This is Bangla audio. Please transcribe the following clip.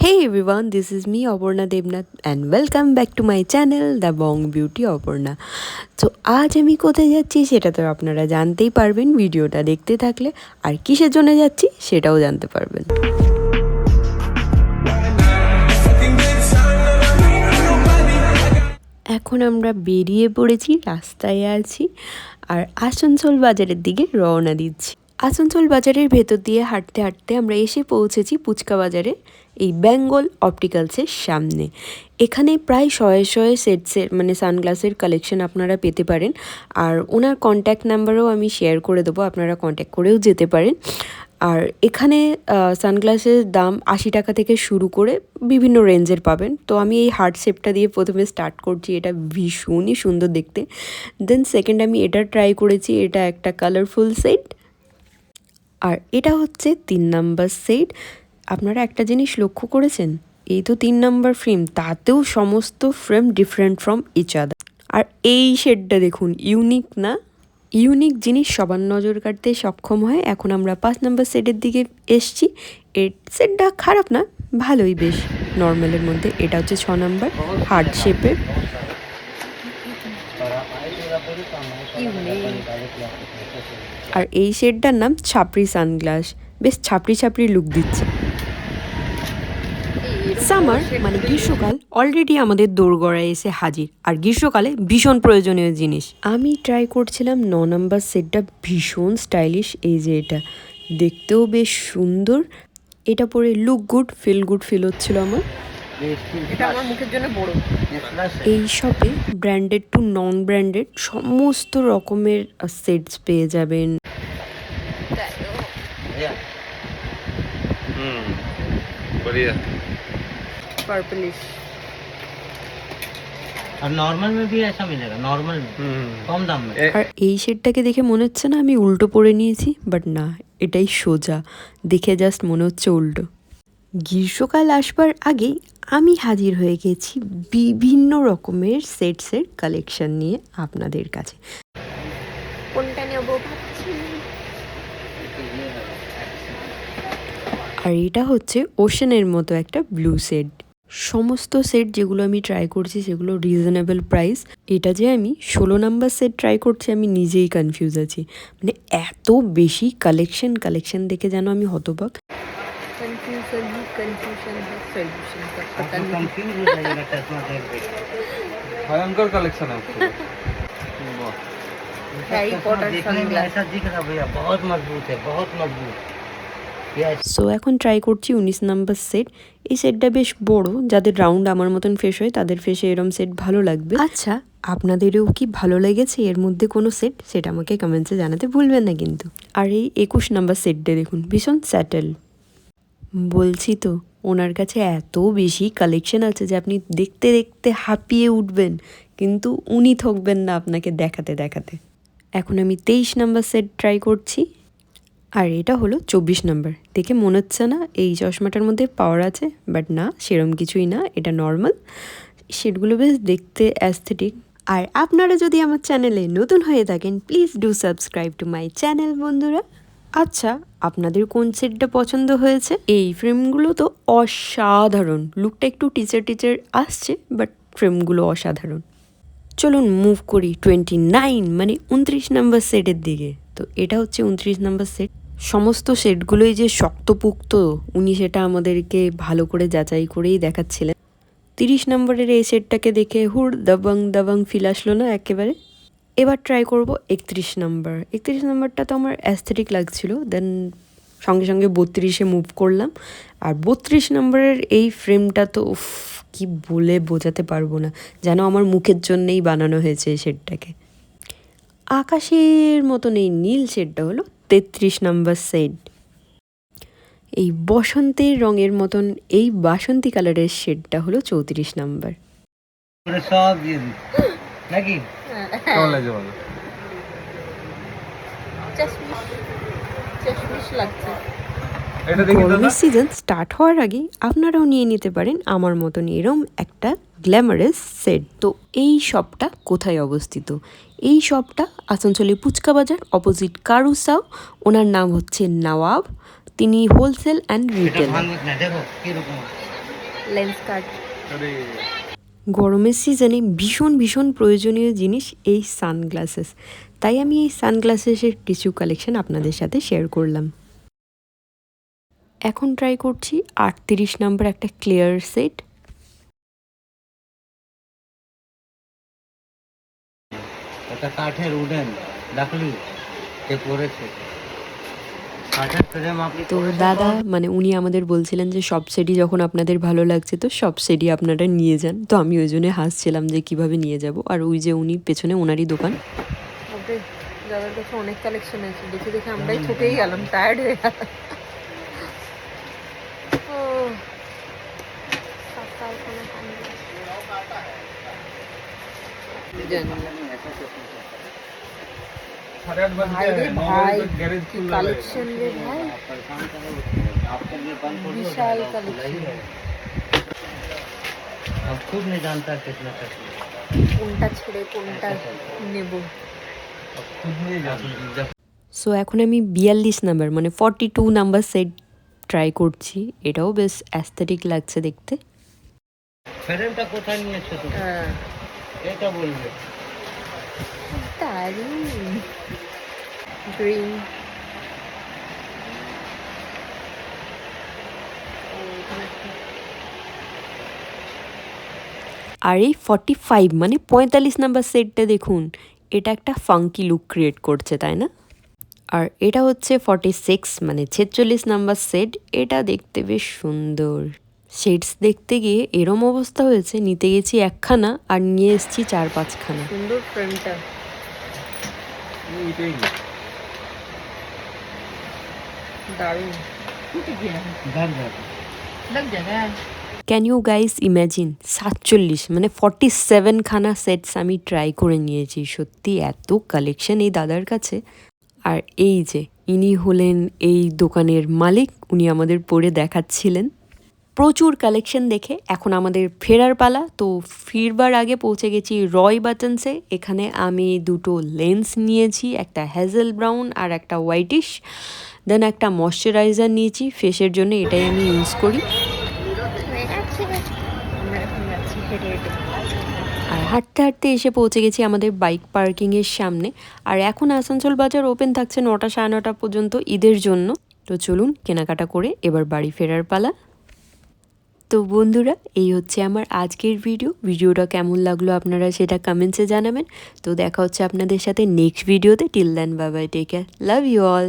Hey everyone, this is me Aporna Devnath and welcome back to my channel The Bong Beauty Aporna. তো আজ আমি কোথায় যাচ্ছি সেটা তো আপনারা জানতেই পারবেন ভিডিওটা দেখতে থাকলে। আর কিসের জন্য যাচ্ছি সেটাও জানতে পারবেন। এখন আমরা বেরিয়ে পড়েছি রাস্তায় আছি আর আসানসোল বাজারের দিকে রওনা দিচ্ছি। আসানসোল বাজারের ভেতর দিয়ে হাঁটতে হাঁটতে আমরা এসে পৌঁছেছি পুচকা বাজারে। এই বেঙ্গল অপটিক্যালসের সামনে। এখানে প্রায় শয়ে শয়ে সেটসের মানে সানগ্লাসের কালেকশন আপনারা পেতে পারেন। আর ওনার কন্ট্যাক্ট নাম্বারও আমি শেয়ার করে দেবো, আপনারা কন্ট্যাক্ট করেও যেতে পারেন। আর এখানে সানগ্লাসের দাম আশি টাকা থেকে শুরু করে বিভিন্ন রেঞ্জের পাবেন। তো আমি এই হার্ট শেপটা দিয়ে প্রথমে স্টার্ট করছি, এটা ভীষণই সুন্দর দেখতে। দেন সেকেন্ড আমি এটা ট্রাই করেছি, এটা একটা কালারফুল সেট আর এটা হচ্ছে তিন নাম্বার সেট আপনারা একটা জিনিস লক্ষ্য করেছেন? এই তো তিন নাম্বার ফ্রেম তাতেও সমস্ত frame different from each other আর এই শেডটা দেখুন ইউনিক না? ইউনিক জিনিস সবার নজর কাটতে সক্ষম হয়। এখন আমরা পাঁচ নাম্বার সেটের দিকে এসছি। এর সেটটা খারাপ না, ভালোই বেশ। নর্মালের মধ্যে, এটা হচ্ছে ছ নাম্বার হার্ট শেপের আর এই শেডটার নাম ছাপড়ি সানগ্লাস বেশ ছাপড়ি ছাপড়ি লুক দিচ্ছে। সামার মানে গ্রীষ্মকাল অলরেডি আমাদের দোরগড়ায় এসে হাজির। আর গ্রীষ্মকালে ভীষণ প্রয়োজনীয় জিনিস। আমি ট্রাই করছিলাম ন নম্বর সেটটা ভীষণ স্টাইলিশ এই যে এটা। দেখতেও বেশ সুন্দর। এটা পরে look good feel good feel হচ্ছিল আমার। এই শপে ব্র্যান্ডেড টু নন ব্র্যান্ডেড সমস্ত রকমের সেটস পেয়ে যাবেন। बढ़िया পার্পলিশ और नॉर्मल में भी ऐसा मिलेगा नॉर्मल में हम्म कम दाम में আর এই শেডটাকে দেখে মনে হচ্ছে না আমি উল্টো পরে নিয়েছি বাট না এটাই সোজা দেখে জাস্ট মনে হচ্ছে উল্টো গ্রীষ্মকাল আসবার আগেই আমি হাজির হয়ে গেছি বিভিন্ন রকমের সেটসের কালেকশন নিয়ে আপনাদের কাছে কোনটা নেবো ভাবছি আর এটা হচ্ছে ওশানের মতো একটা ব্লু সেট সমস্ত সেট যেগুলো আমি ট্রাই করছি সেগুলো রিজনেবল প্রাইস এটা যে আমি ষোলো নাম্বার সেট ট্রাই করছি আমি নিজেই কনফিউজ আছি মানে এত বেশি কালেকশন কালেকশন দেখে যেন আমি হতবাক कंफ्यूजन ही कंफ्यूजन है सॉल्यूशन का पता नहीं कंफ्यूज हो जाएगा चश्मा देख देख के। भयंकर कलेक्शन है उसका वाह। हैरी चश्मा पॉटर देखने में सनग्लास ऐसा दिख रहा भैया बहुत मजबूत है बहुत मजबूत ये ऐसा- সো এখন ট্রাই করছি উনিশ নাম্বার সেট এই সেটটা বেশ বড় যাদের রাউন্ড আমার মতন ফেস হয় তাদের ফেসে এরম সেট ভালো লাগবে। আচ্ছা আপনাদেরও কি ভালো লেগেছে এর মধ্যে কোনো সেট সেটা আমাকে কমেন্টসে জানাতে ভুলবেন না কিন্তু। আর এই একুশ নাম্বার সেটটা দেখুন ভীষণ স্যাটেল বলছি তো ওনার কাছে এত বেশি কালেকশন আছে যে আপনি দেখতে দেখতে হাঁপিয়ে উঠবেন কিন্তু উনি থকবেন না আপনাকে দেখাতে দেখাতে। এখন আমি তেইশ নাম্বার সেট ট্রাই করছি। আর এটা হলো চব্বিশ নম্বর। দেখে মনে হচ্ছে না এই চশমাটার মধ্যে পাওয়ার আছে বাট না, সেরম কিছুই না, এটা নর্মাল সেটগুলো বেশ দেখতে অ্যাস্থেটিক আর আপনারা যদি আমার চ্যানেলে নতুন হয়ে থাকেন please do subscribe to my channel বন্ধুরা। আচ্ছা আপনাদের কোন সেটটা পছন্দ হয়েছে? এই ফ্রেমগুলো তো অসাধারণ। লুকটা একটু টিচার টিচার আসছে বাট ফ্রেমগুলো অসাধারণ। চলুন মুভ করি টোয়েন্টি নাইন মানে উনত্রিশ নাম্বার সেটের দিকে। তো এটা হচ্ছে উনত্রিশ নাম্বার সেট সমস্ত সেটগুলোই যে শক্তপুক্ত, উনি সেটা আমাদেরকে ভালো করে যাচাই করেই দেখাচ্ছিলেন। তিরিশ নম্বরের এই সেটটাকে দেখে হুড়, দাবাং দাবাং ফিল আসলো না একেবারে? এবার ট্রাই করব একত্রিশ নম্বর। একত্রিশ নম্বরটা তো আমার অ্যাস্থেটিক লাগছিল দেন সঙ্গে সঙ্গে বত্রিশে মুভ করলাম। আর বত্রিশ নম্বরের এই ফ্রেমটা তো, উফ, কি বলে বোঝাতে পারব না, যেন আমার মুখের জন্যেই বানানো হয়েছে শেডটাকে। আকাশের মতন এই নীল শেডটা হলো তেত্রিশ নম্বর শেড এই বসন্তের রঙের মতন এই বাসন্তী কালারের শেডটা হলো চৌত্রিশ নম্বর। সব লাগছে। গরমের সিজন স্টার্ট হওয়ার আগে আপনারাও নিয়ে নিতে পারেন আমার মতন এরম একটা গ্ল্যামারাস সেট তো এই শপটা কোথায় অবস্থিত? এই শপটা আসানসোলে পুচকা বাজার অপোজিট কারুসাও ওনার নাম হচ্ছে নওয়াব তিনি হোলসেল অ্যান্ড রিটেল গরমের সিজনে ভীষণ ভীষণ প্রয়োজনীয় জিনিস এই সানগ্লাসেস তাই আমি এই সানগ্লাসেসের কিছু কালেকশন আপনাদের সাথে শেয়ার করলাম। এখন ট্রাই করছি আটত্রিশ নাম্বার একটা ক্লিয়ার সেট এটা কাঠের উডেন ডাকলি কে তো দাদা মানে উনি আমাদের বলছিলেন যে সব সেটই যখন আপনাদের ভালো লাগছে তো সব সেটই আপনারা নিয়ে যান। তো আমি ওই জন্য হাসছিলাম যে কীভাবে নিয়ে যাব। আর ওই যে উনি পেছনে ওনারই দোকান। ওদের দাদার কাছে অনেক কালেকশন আছে। দেখে দেখে আমরাই ঠকেই গেলাম টায়ার্ড হয়ে গেলাম। जाएगा, खुला ही collection। रहेगा। हम खुद नहीं जानता कितना तक কোনটা ছেড়ে কোনটা নেব अब खुद नहीं जाते जब সো এখন আমি বিয়াল্লিশ নাম্বার মানে forty two number set try করছি এটাও বেশ অ্যাস্থেটিক লাগছে দেখতে ফ্রেমটা কোথায় নিয়েছো তুমি হ্যাঁ এটা বলবে। দারুণ গ্রিন আর এই ফর্টি ফাইভ মানে পঁয়তাল্লিশ নাম্বার সেটটা দেখুন। এটা একটা ফাঙ্কি লুক ক্রিয়েট করছে তাই না? আর এটা হচ্ছে ফর্টি সিক্স মানে ছেচল্লিশ নাম্বার সেট এটা দেখতে বেশ সুন্দর। শেডস দেখতে গিয়ে এরম অবস্থা হয়েছে নিতে গেছি একখানা আর নিয়ে এসছি চার পাঁচখানা। সুন্দর ফ্রেমটা। ক্যান ইউ গাইস ইম্যাজিন সাতচল্লিশ মানে ফর্টি সেভেনখানা সেটস আমি ট্রাই করে নিয়েছি সত্যি এত কালেকশন এই দাদার কাছে। আর এই যে ইনি হলেন এই দোকানের মালিক উনি আমাদের পরে দেখাচ্ছিলেন। প্রচুর কালেকশন দেখে এখন আমাদের ফেরার পালা। তো ফিরবার আগে পৌঁছে গেছি রয় বাটনসে। এখানে আমি দুটো লেন্স নিয়েছি, একটা হ্যাজেল ব্রাউন আর একটা হোয়াইটিশ দেন একটা ময়শ্চারাইজার নিয়েছি। ফেসের জন্য এটাই আমি ইউজ করি। আর হাঁটতে হাঁটতে এসে পৌঁছে গেছি আমাদের বাইক পার্কিংয়ের সামনে। আর এখন আসানসোল বাজার ওপেন থাকছে নটা সাড়ে নটা পর্যন্ত ঈদের জন্য। তো চলুন কেনাকাটা করে এবার বাড়ি ফেরার পালা। তো বন্ধুরা, এই হচ্ছে আমার আজকের ভিডিও ভিডিওটা কেমন লাগল আপনারা সেটা কমেন্টসে জানাবেন। তো দেখা হচ্ছে আপনাদের সাথে নেক্সট ভিডিওতে till then Babai take care love you all